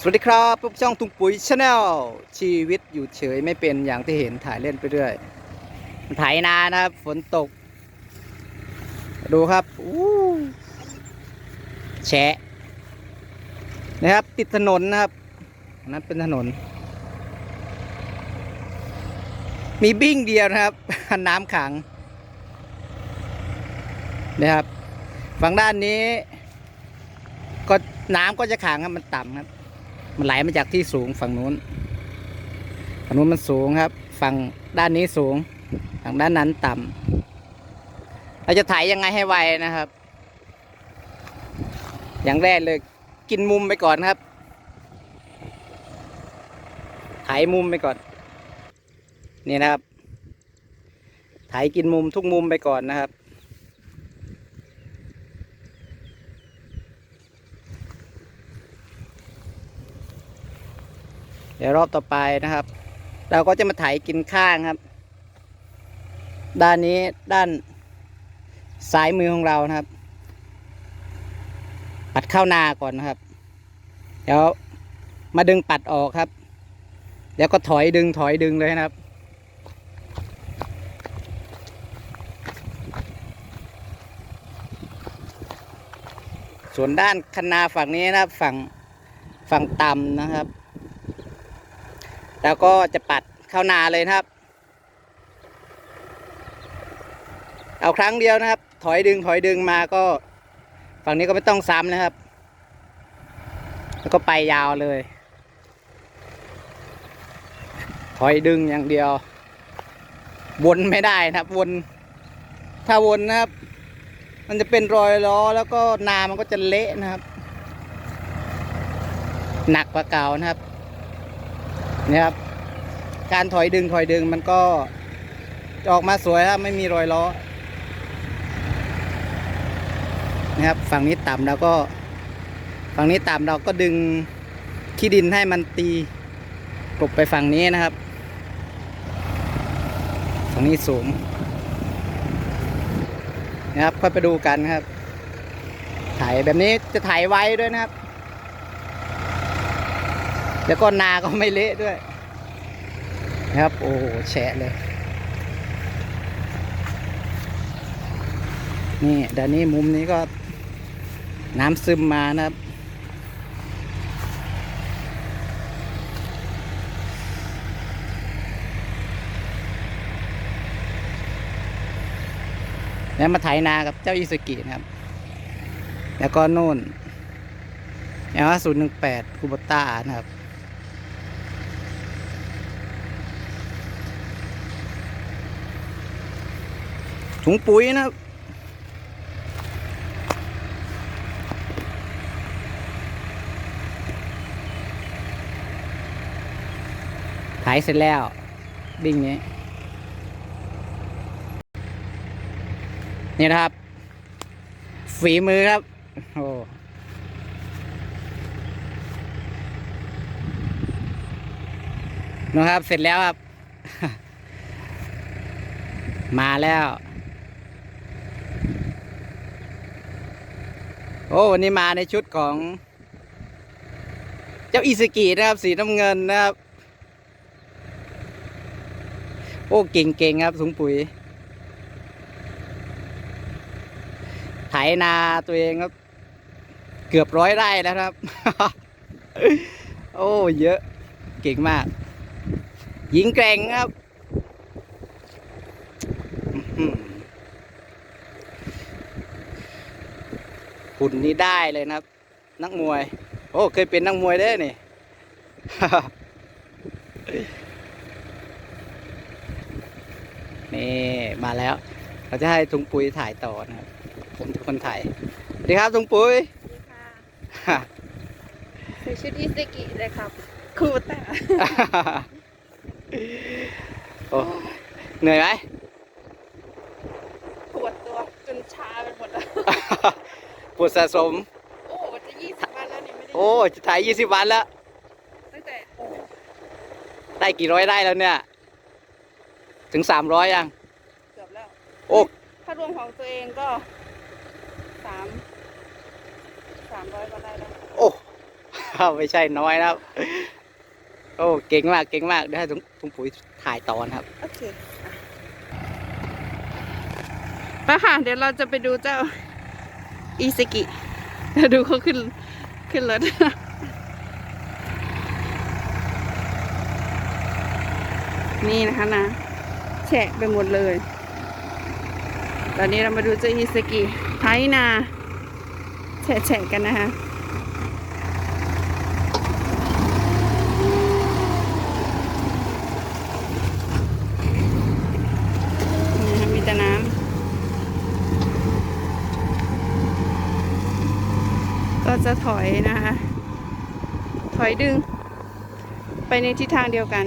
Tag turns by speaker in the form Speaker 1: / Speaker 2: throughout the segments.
Speaker 1: สวัสดีครับพบช่องตุงปุ๋ยชาแนลชีวิตอยู่เฉยไม่เป็นอย่างที่เห็นถ่ายเล่นไปเรื่อยไถนานะครับ ฝนตก ดูครับอู้แฉะนะครับ ติดถนนนะครับนั้นเป็นถนน มีบิ้งเดียวนะครับ น้ำขังนะครับฝั่งด้านนี้ ก็น้ำก็จะขังครับมันต่ำครับ มันไหลมาจากที่สูงฝั่งนู้น ฝั่งนู้นมันสูงครับ ฝั่งด้านนี้สูง ฝั่งด้านนั้นต่ำเราจะถ่ายยังไงให้ไวนะครับ อย่างแรกเลยกินมุมไปก่อนครับ ถ่ายมุมไปก่อน นี่นะครับ ถ่ายกินมุมทุกมุมไปก่อนนะครับ เดี๋ยวรอบต่อไปนะครับ เราก็จะมาไถกินข้างครับ ด้านนี้ด้านซ้ายมือของเรานะครับ ปัดเข้านาก่อนนะครับ เดี๋ยวมาดึงปัดออกครับเดี๋ยวก็ถอยดึงถอยดึงเลยนะครับส่วนด้านคันนาฝั่งนี้นะครับฝั่งฝั่งต่ำนะครับ แล้วก็จะปัดเข้านาเลยนะครับ เอาครั้งเดียวนะครับ ถอยดึงถอยดึงมาก็ ฝั่งนี้ก็ไม่ต้องซ้ำนะครับ แล้วก็ไปยาวเลย ถอยดึงอย่างเดียว วนไม่ได้นะครับวน ถ้าวนนะครับ มันจะเป็นรอยล้อแล้วก็นามันก็จะเละนะครับ หนักกว่าเก่านะครับ นี่ยครับ การถอยดึงถอยดึงมันก็จะออกมาสวยครับไม่มีรอยล้อนะครับฝั่งนี้ต่ำแล้วก็ ฝั่งนี้ต่ำเราก็ดึงขี้ดินให้มันตีกลบไปฝั่งนี้นะครับ ฝั่งนี้สูงนะครับค่อยไปดูกันครับ ถ่ายแบบนี้จะถ่ายไว้ด้วยนะครับ แล้วก็นาก็ไม่เละด้วย นะครับ โอ้โหแฉะเลย นี่ด้านนี้มุมนี้ก็น้ำซึมมานะครับ แล้วมาไถนากับเจ้าอิสุกินะครับ แล้วก็โน่นแอลศูนย์หนึ่งแปดคูบต้านะครับ ถุงปุ๋ยนะครับถ่ายเสร็จแล้วบิ่งนี้ นี่นะครับ ฝีมือครับ โอ้นะครับ เสร็จแล้วครับ มาแล้ว โอ้วันนี้มาในชุดของ เจ้าอิสกินะครับสีน้ำเงินนะครับ โอ้เก่งๆครับถุงปุ๋ย ไถนาตัวเองครับ เกือบร้อยไร่แล้วครับ โอ้เยอะเก่งมาก หญิงแกร่งครับอื้อหือ หุ่นนี้ได้เลยนะครับ นักมวย โอ้เคยเป็นนักมวยได้อนี่ นี่มาแล้ว เราจะให้ถุงปุ๋ยถ่ายต่อนะครับ ผมเป็นคนถ่ายสวัสดีครับถุงปุ๋ย
Speaker 2: สวัสดีค่ะใส่ชุดอิสกิเลยครับคูแต่
Speaker 1: โอ้เหนื่อยไหม
Speaker 2: ปวดตัวจนชาไปหมดแล้ว
Speaker 1: ปวดสะสม
Speaker 2: โอ้มันจะยี่สิบวันแล้วนี่ไม่ได้
Speaker 1: โอ้จะถ่ายยี่สิบวันแล้ว
Speaker 2: ตั้งแต่โอ้
Speaker 1: ได้กี่ร้อยได้แล้วเนี่ย ถึงสามร้อยยัง
Speaker 2: เกือบแล้ว
Speaker 1: โอ้
Speaker 2: ถ้ารวมของตัวเองก็สามสามร้อยก็ได้แล้ว
Speaker 1: โอ้ ไม่ใช่น้อยนะครับ โอ้ เก่งมาก เก่งมาก เดี๋ยวให้ถุงถุงปุ๋ยถ่ายตอนครับ
Speaker 2: โอเคไปค่ะ เดี๋ยวเราจะไปดูเจ้า อีสกิเดี๋ยวดูเขาขึ้นขึ้นรถนี่นะคะนะแฉะไปหมดเลย ตอนนี้เรามาดูเจ้าอีสกิไทนาแฉะๆกันนะคะ นี่นะคะมีแต่น้ำ ก็ จะถอยนะคะ ถอยดึง ไปในทิศทางเดียวกัน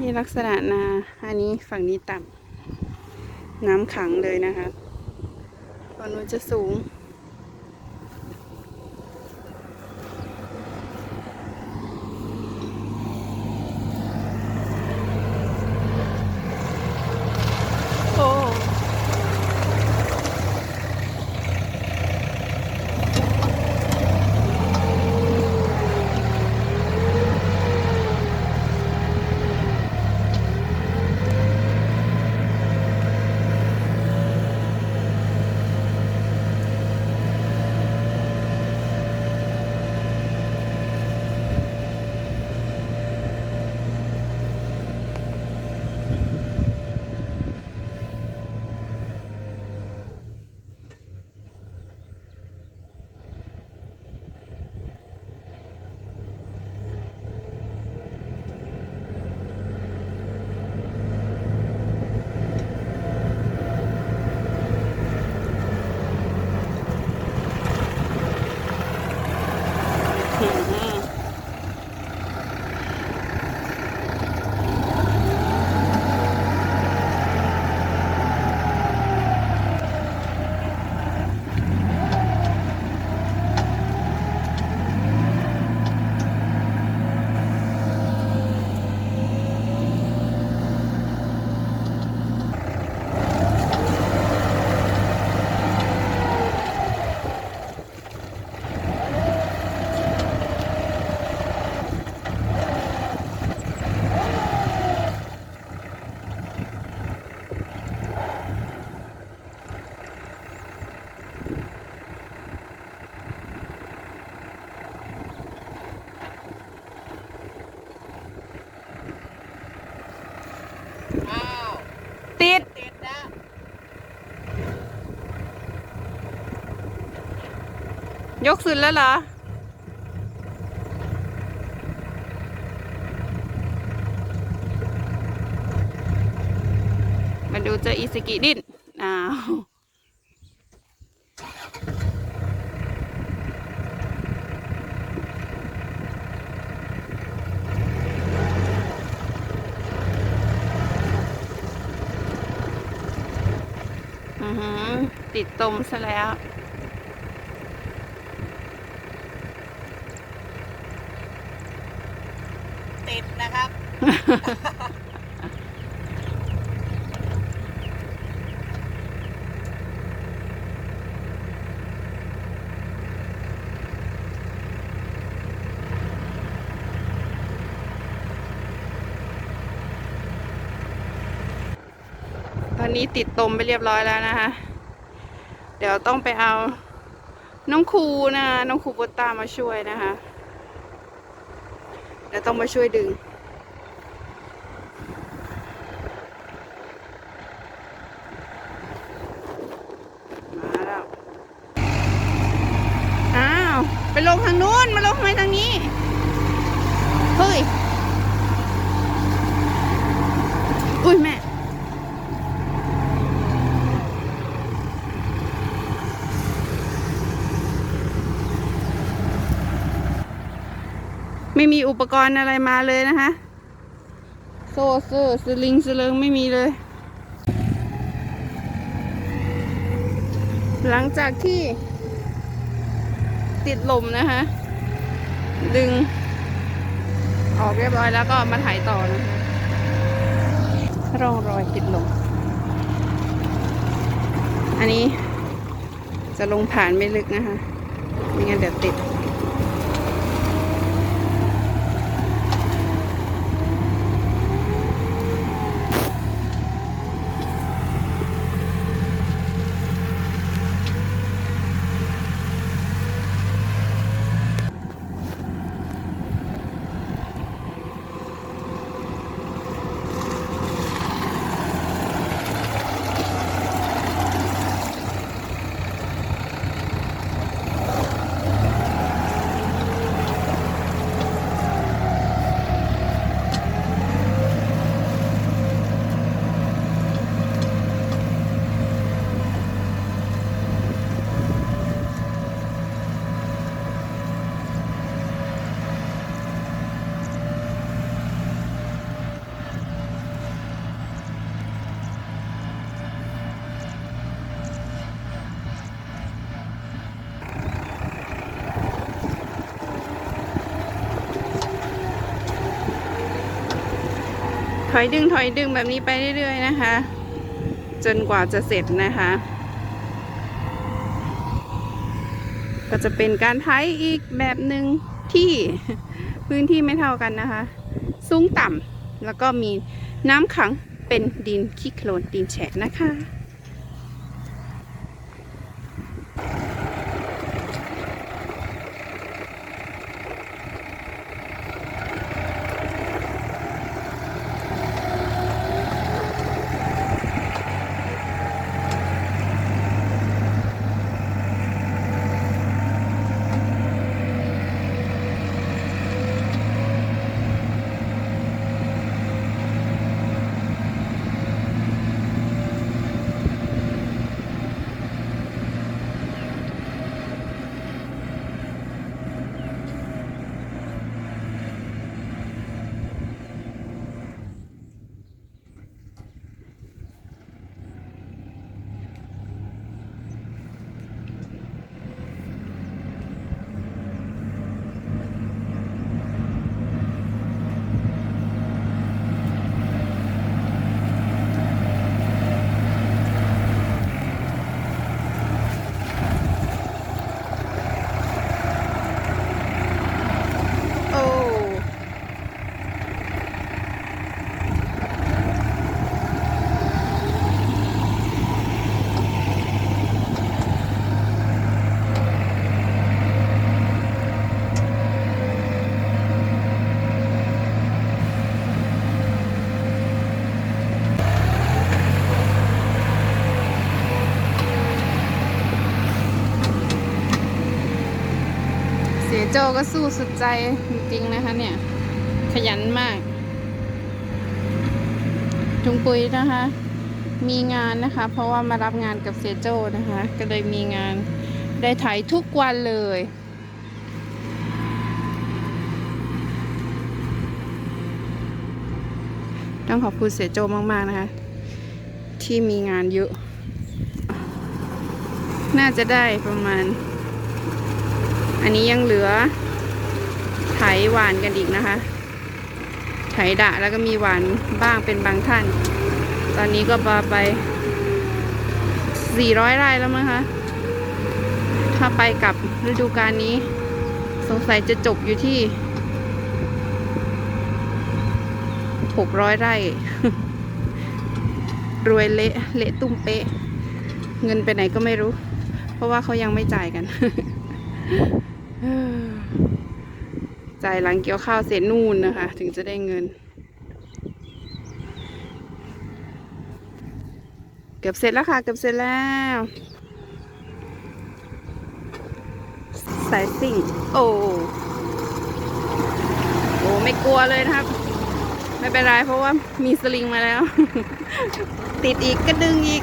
Speaker 2: นี่ลักษณะนา อันนี้ฝั่งนี้ต่ำน้ำขังเลยนะคะฝั่งนู้นจะสูง ยกสุดแล้วเหรอ มาดูเจออีสกิดิ้นอ้าวอือหือติดตมซะแล้ว
Speaker 1: ติดนะครับ
Speaker 2: ต อนนี้ติดตมไปเรียบร้อยแล้วนะคะ เดี๋ยวต้องไปเอาน้องครูนะ น้องครูบตามาช่วยนะคะ เดี๋ยวต้องมาช่วยดึง มาแล้ว อ้าว ไปลงทางนู้นมาลงทำไมทางนี้ เฮ้ย อุ้ยแม่ ไม่มีอุปกรณ์อะไรมาเลยนะคะ โซ่เซอร์สลิงสลิงไม่มีเลยหลังจากที่ ติดลมนะคะ ดึง ออกเรียบร้อยแล้วก็มาถ่ายต่อนะคะร่องรอยติดลม อันนี้จะลงผ่านไม่ลึกนะคะ ไม่งั้นเดี๋ยวติด ถอยดึงถอยดึงแบบนี้ไปเรื่อยๆนะคะ จนกว่าจะเสร็จนะคะ ก็จะเป็นการไถอีกแบบหนึ่งที่พื้นที่ไม่เท่ากันนะคะ สูงต่ำแล้วก็มีน้ำขังเป็นดินขี้โคลนดินแฉะนะคะ โอ้ เสีย โจก็สู้สุดใจจริงๆนะคะเนี่ย ขยันมาก จุงปุยนะคะ มีงานนะคะ เพราะว่ามารับงานกับเสียโจนะคะ ก็เลยมีงานได้ถ่ายทุกวันเลยต้องขอบคุณเสียโจมากๆนะคะ ที่มีงานเยอะ น่าจะได้ประมาณ อันนี้ยังเหลือไถหวานกันอีกนะคะ ไถดะแล้วก็มีหวานบ้างเป็นบางท่าน ตอนนี้ก็ปาไป400ไร่แล้วมั้งคะ ถ้าไปกับฤดูกาลนี้ สงสัยจะจบอยู่ที่600ไร่ รวยเละเละตุ้มเป๊ะ เงินไปไหนก็ไม่รู้ เพราะว่าเขายังไม่จ่ายกัน จ่ายหลังเกี่ยวข้าวเสร็จนู่นนะคะ ถึงจะได้เงิน เกือบเสร็จแล้วค่ะ เกือบเสร็จแล้ว สายสิ่ง โอ้โอ้ไม่กลัวเลยนะครับ ไม่เป็นไรเพราะว่ามีสลิงมาแล้ว ติดอีกก็ดึงอีก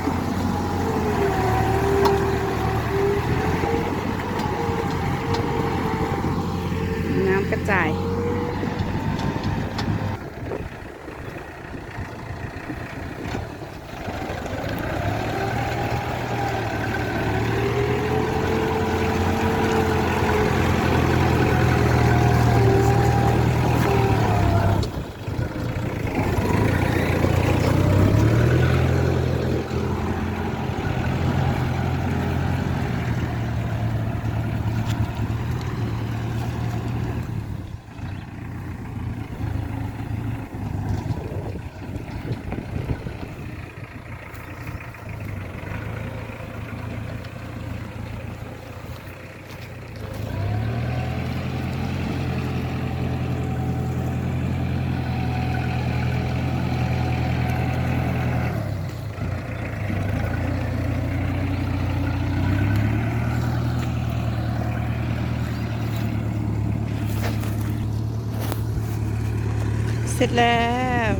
Speaker 2: กระจาย เสร็จแล้ว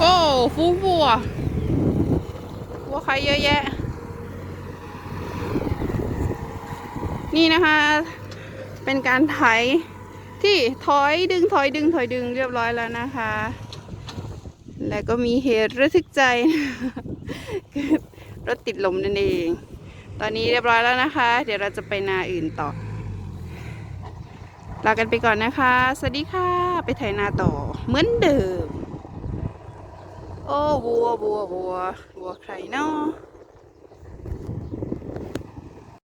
Speaker 2: โอ้ฟูบัวบัวใครเยอะแยะ นี่นะคะ เป็นการไถที่ถอยดึงถอยดึงถอยดึงเรียบร้อยแล้วนะคะ แล้วก็มีเหตุระทึกใจคือรถติดลมนั่นเอง ตอนนี้เรียบร้อยแล้วนะคะ เดี๋ยวเราจะไปนาอื่นต่อลากันไปก่อนนะคะ สวัสดีค่ะ ไปไถนาต่อ เหมือนเดิม โอ้บัวบัวบัวบัวใครเนาะ